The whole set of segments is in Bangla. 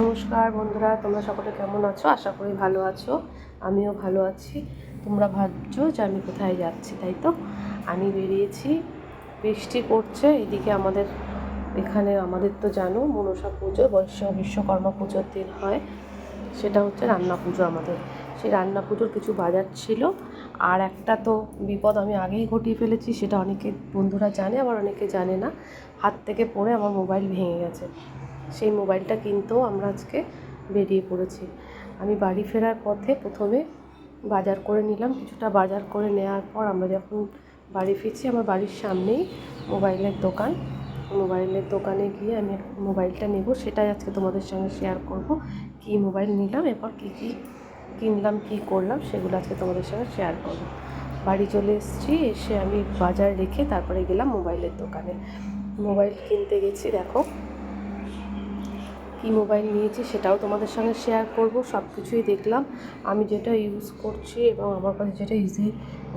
নমস্কার বন্ধুরা, তোমরা সকলে কেমন আছো? আশা করি ভালো আছো। আমিও ভালো আছি। তোমরা ভাবছ যে আমি কোথায় যাচ্ছি, তাই তো? আমি বেরিয়েছি, বৃষ্টি পড়ছে, এদিকে আমাদের এখানে, আমাদের তো জানো, মনসা পুজো বৈশ্ব বিশ্বকর্মা পুজোর দিন হয়। সেটা হচ্ছে রান্না পুজো আমাদের। সেই রান্না পুজোর কিছু বাজার ছিল, আর একটা তো বিপদ আমি আগেই ঘটিয়ে ফেলেছি, সেটা অনেকে বন্ধুরা জানে, আবার অনেকে জানে না। হাত থেকে পড়ে আমার মোবাইল ভেঙে গেছে। সেই মোবাইলটা কিনতেও আমরা আজকে বেরিয়ে পড়েছি। আমি বাড়ি ফেরার পথে প্রথমে বাজার করে নিলাম। কিছুটা বাজার করে নেওয়ার পর আমরা যখন বাড়ি ফিরছি, আমার বাড়ির সামনেই মোবাইলের দোকান। মোবাইলের দোকানে গিয়ে আমি মোবাইলটা নেব, সেটাই আজকে তোমাদের সঙ্গে শেয়ার করব। কী মোবাইল নিলাম, এরপর কী কী কিনলাম, কী করলাম, সেগুলো আজকে তোমাদের সঙ্গে শেয়ার করব। বাড়ি চলে এসেছি, এসে আমি বাজার রেখে তারপরে গেলাম মোবাইলের দোকানে। মোবাইল কিনতে গেছি, দেখো কী মোবাইল নিয়েছি সেটাও তোমাদের সঙ্গে শেয়ার করব সব কিছুই দেখলাম। আমি যেটা ইউজ করছি এবং আমার কাছে যেটা ইজি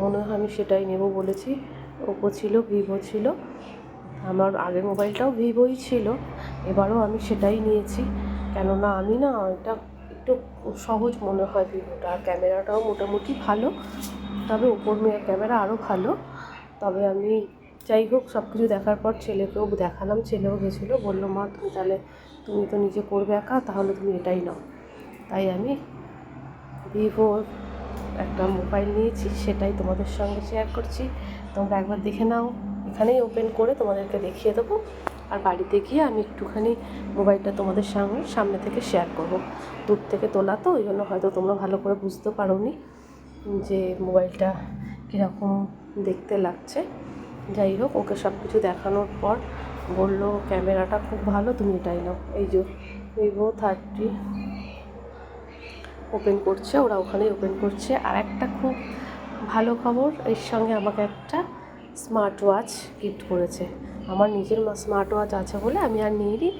মনে হয় আমি সেটাই নেব বলেছি। ওপো ছিল ভিভো ছিল। আমার আগের মোবাইলটাও ভিভোই ছিল। এবারও আমি সেটাই নিয়েছি। কেননা আমি না এটা একটু সহজ মনে হয় ভিভোটা আর ক্যামেরাটাও মোটামুটি ভালো। তবে ওপোর ক্যামেরা আরও ভালো। তবে আমি যাই হোক সব কিছু দেখার পর ছেলেকেও দেখালাম, ছেলেও গেছিল, বলল, মা তুমি তাহলে তুমি তো নিজে করবে একা, তাহলে তুমি এটাই নাও। তাই আমি ভিভো একটা মোবাইল নিয়েছি, সেটাই তোমাদের সঙ্গে শেয়ার করছি। তোমরা একবার দেখে নাও, এখানেই ওপেন করে তোমাদেরকে দেখিয়ে দেবো। আর বাড়িতে গিয়ে আমি একটুখানি মোবাইলটা তোমাদের সামনে সামনে থেকে শেয়ার করব। দূর থেকে তোলা তো, ওই জন্য হয়তো তোমরা ভালো করে বুঝতে পারো যে মোবাইলটা কীরকম দেখতে লাগছে। যাই হোক, ওকে সব কিছু দেখানোর পর বলল, ক্যামেরাটা খুব ভালো, তুমি এটাই নাও। এই যে ভিভো থার্টি ওপেন করছে, ওরা ওখানেই ওপেন করছে। আর একটা খুব ভালো খবর, এর সঙ্গে আমাকে একটা স্মার্ট ওয়াচ গিফট করেছে। আমার নিজের স্মার্ট ওয়াচ আছে বলে আমি আর নিয়ে নিই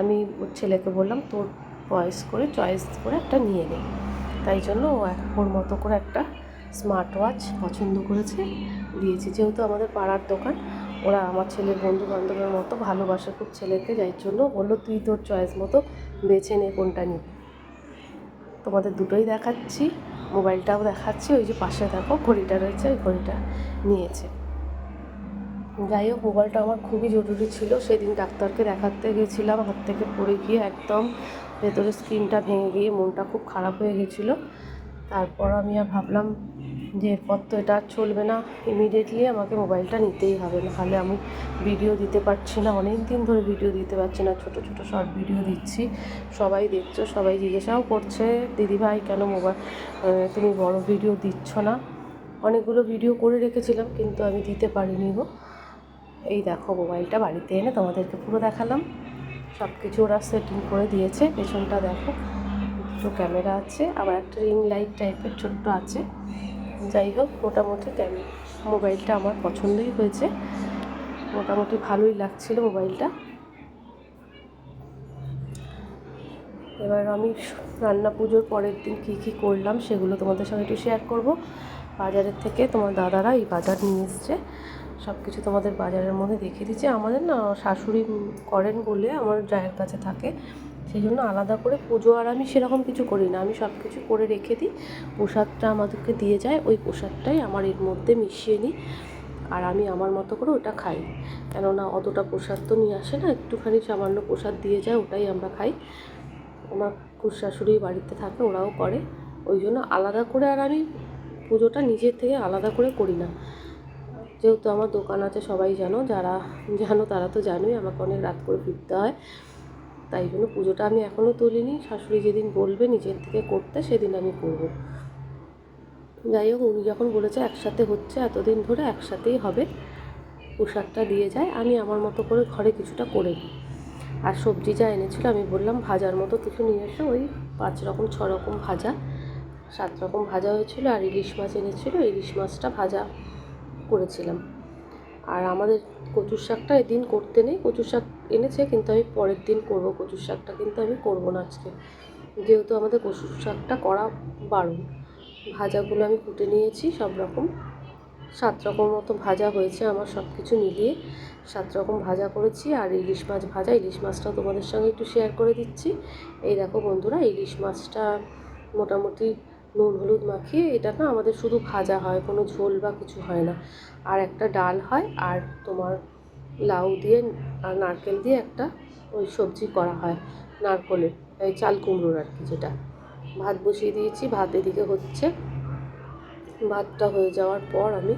আমি ছেলেকে বললাম, তোর চয়েস করে চয়েস করে একটা নিয়ে নিই তাই জন্য ও ওর মতো করে একটা স্মার্ট ওয়াচ পছন্দ করেছে। দিয়েছি। যেহেতু আমাদের পাড়ার দোকান, ওরা আমার ছেলের বন্ধু বান্ধবের মতো ভালোবাসে খুব ছেলেকে, যাই জন্য বলল, তুই তোর চয়েস মতো বেছে নে কোনটা নিবি। তোমাদের দুটোই দেখাচ্ছি, মোবাইলটাও দেখাচ্ছি, ওই যে পাশে দেখো, ঘড়িটা রয়েছে, ওই ঘড়িটা নিয়েছে। যাই হোক, মোবাইলটা আমার খুবই জরুরি ছিল, সেদিন ডাক্তারকে দেখাতে গেছিলাম, হাত থেকে পড়ে গিয়ে একদম ভেতরে স্ক্রিনটা ভেঙে গিয়ে মনটা খুব খারাপ হয়ে গেছিল। তারপর আমি আর ভাবলাম যে এরপর তো এটা আর চলবে না ইমিডিয়েটলি আমাকে মোবাইলটা নিতেই হবে। নাহলে আমি ভিডিও দিতে পারছি না অনেক দিন ধরে ভিডিও দিতে পারছি না, ছোটো ছোটো শর্ট ভিডিও দিচ্ছি। সবাই দেখছ, সবাই জিজ্ঞাসাও করছে দিদিভাই কেন মোবাইল তুমি বড় ভিডিও দিচ্ছ না? অনেকগুলো ভিডিও করে রেখেছিলাম, কিন্তু আমি দিতে পারিনি গো। এই দেখো মোবাইলটা বাড়িতে এনে তোমাদেরকে পুরো দেখালাম। সব কিছু ওরা সেটিং করে দিয়েছে, পেছনটা দেখো। দুটো ক্যামেরা আছে, আবার একটা রিং লাইট টাইপের ছোট্ট আছে। যাই হোক, মোটামুটি মোবাইলটা আমার পছন্দই হয়েছে। মোটামুটি ভালোই লাগছিল মোবাইলটা। এবার আমি রান্না পুজোর পরের দিন কী কী করলাম সেগুলো তোমাদের সঙ্গে একটু শেয়ার করব। বাজারের থেকে তোমার দাদারা এই বাজার নিয়ে এসছে। সব কিছু তোমাদের বাজারের মধ্যে দেখিয়ে দিচ্ছে। আমাদের না শাশুড়ি করেন বলে আমার জায়ের কাছে থাকে। সেই জন্য আলাদা করে পুজো আর আমি সেরকম কিছু করি না। আমি সব কিছু করে রেখে দিই। প্রসাদটা আমাদেরকে দিয়ে যায়, ওই প্রসাদটাই আমার এর মধ্যে মিশিয়ে নিই আর আমি আমার মতো করে ওটা খাই। কেননা অতটা প্রসাদ তো নিয়ে আসে না, একটুখানি সামান্য প্রসাদ দিয়ে যায়, ওটাই আমরা খাই। আমার শাশুড়ি বাড়িতে থাকে, ওরাও করে। ওই জন্য আলাদা করে আর আমি পুজোটা নিজের থেকে আলাদা করে করি না। যেহেতু আমার দোকান আছে, সবাই জানো, যারা জানো তারা তো জানোই, আমাকে অনেক রাত করে ফিরতে হয়। তাই জন্য পুজোটা আমি এখনও তুলিনি। শাশুড়ি যেদিন বলবে নিজের থেকে করতে, সেদিন আমি করব। যাই হোক, উনি যখন বলেছে একসাথে হচ্ছে, এতদিন ধরে একসাথেই হবে। প্রসাদটা দিয়ে যায়, আমি আমার মতো করে ঘরে কিছুটা করে দিই আর সবজি যা এনেছিল, আমি বললাম ভাজার মতো কিছু নিয়ে এসো। ওই পাঁচ রকম, ছ রকম ভাজা, সাত রকম ভাজা হয়েছিল আর ইলিশ মাছ এনেছিল। ইলিশ মাছটা ভাজা করেছিলাম। আর আমাদের কচুর শাকটা এদিন করতে নেই। কচুর শাক এনেছে, কিন্তু আমি পরের দিন করব কচুর শাকটা, কিন্তু আমি করব না আজকে। যেহেতু আমাদের কচুর শাকটা করা বারণ, ভাজাগুলো আমি কুটে নিয়েছি, সব রকম। সাত রকম মতো ভাজা হয়েছে আমার সব কিছু মিলিয়ে। সাত রকম ভাজা করেছি, আর ইলিশ মাছ ভাজা, ইলিশ মাছটা তোমাদের সঙ্গে একটু শেয়ার করে দিচ্ছি। এই দেখো বন্ধুরা, ইলিশ মাছটা মোটামুটি নুন হলুদ মাখিয়ে, এটা না আমাদের শুধু ভাজা হয়, কোনো ঝোল বা কিছু হয় না। আর একটা ডাল হয়, আর তোমার লাউ দিয়ে আর নারকেল দিয়ে একটা ওই সবজি করা হয়, নারকলের, এই চাল কুমড়োর আর কি যেটা। ভাত বসিয়ে দিয়েছি, ভাত এদিকে হচ্ছে। ভাতটা হয়ে যাওয়ার পর আমি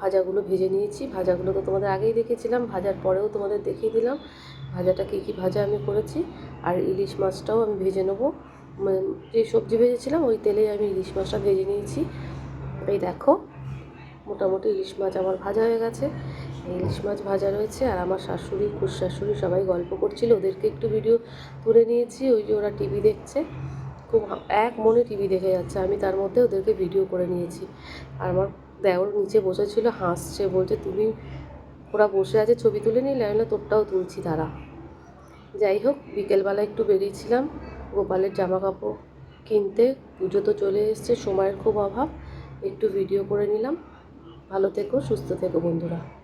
ভাজাগুলো ভেজে নিয়েছি। ভাজাগুলো তো তোমাদের আগেই দেখেছিলাম, ভাজার পরেও তোমাদের দেখিয়ে দিলাম। ভাজাটা কী কী ভাজা আমি করেছি, আর ইলিশ মাছটাও আমি ভেজে নেব। মানে যে সবজি ভেজেছিলাম, ওই তেলেই আমি ইলিশ মাছটা ভেজে নিয়েছি। এই দেখো, মোটামুটি ইলিশ মাছ আমার ভাজা হয়ে গেছে। ইলিশ মাছ ভাজা রয়েছে আর আমার শাশুড়ি, খুশ শাশুড়ি সবাই গল্প করছিল। ওদেরকে একটু ভিডিও তুলে নিয়েছি। ওই যে ওরা টিভি দেখছে। খুব এক মনে টিভি দেখে যাচ্ছে। আমি তার মধ্যে ওদেরকে ভিডিও করে নিয়েছি। আর আমার দেওর নিচে বসেছিল, হাসছে, বলছে, তুমি, ওরা বসে আছে, ছবি তুলে নিলে আমি তোরটাও তুলছি তারা যাই হোক, বিকেলবেলা একটু বেরিয়েছিলাম। গোপালের জামা কাপড় কিনতে পুজো তো চলে এসছে, সময়ের খুব অভাব। একটু ভিডিও করে নিলাম। ভালো থেকো, সুস্থ থেকো, বন্ধুরা।